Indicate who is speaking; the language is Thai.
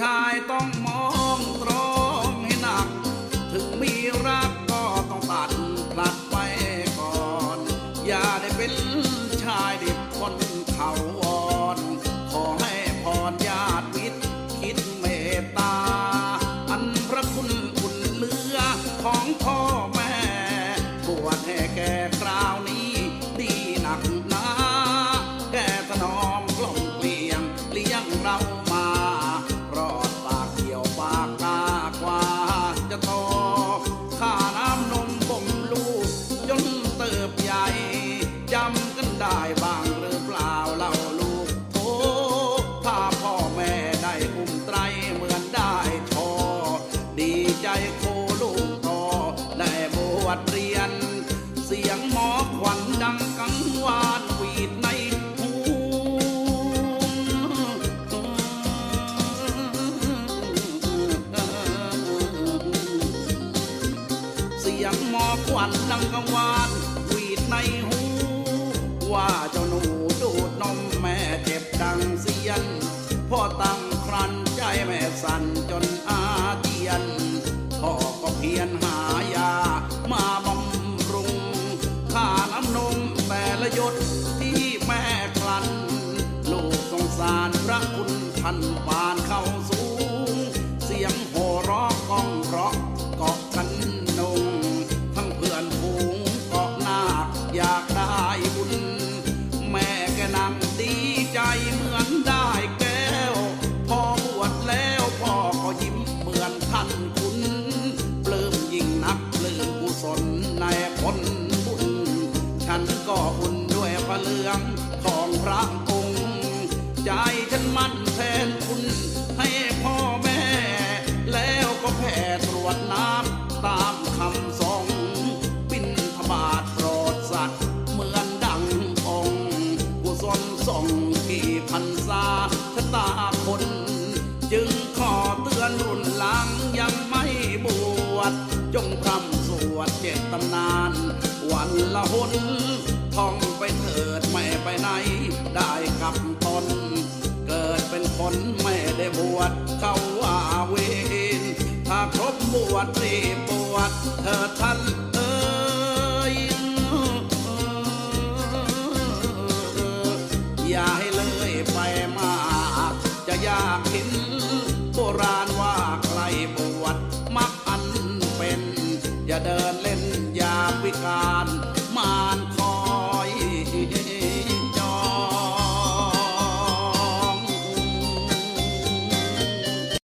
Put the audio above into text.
Speaker 1: ชายต้องมองตรงให้หนัก ถึงมีรักก็ต้องตัดพลัดไปก่อน อย่าได้เป็นชายดิบคนเขาวอนขอให้พรญาติมิตรคิดเมตตา อันพระคุณอุ่นเลือของพ่อแม่บวชแห่แก่คราวนี้ดีหนักนะแก่ถนอมกล่องเกลี่ยงเลี้ยงเรา ควันดังกังวานหวีดในหู ว่าเจ้าหนูดูดนมแม่เจ็บดังเสียนพ่อตั้งครันใจแม่สั่นจนอาเจียนพ่อก็เพียรหายามาบำรุงค่าน้ำนมแต่ละหยดที่แม่คลันลูกสงสารพระคุณท่านปานเข้าสูง เสียงโห่ร้องก้องเพราะ ได้บุญ แม่แกนั่งดีใจเหมือนได้แก้ว พอบวชแล้วพ่อก็ยิ้มเหมือนท่านคุณปลื้มยิ่งนักปลื้มกุศลในผลบุญ ฉันก็อุ่นด้วยพระเลืองของพระ วดเจ็ดตำนาน วันละหนท่องไปเถิดไม่ไปไหน ได้กับตน เกิดเป็นคนไม่ได้บวชเขาว่าเวนถ้าครบบวชรีบวชเธอท่านเอยอย่าให้เลยไปมากจะยากเห็น อย่าเดินเล่นอย่ามวิการ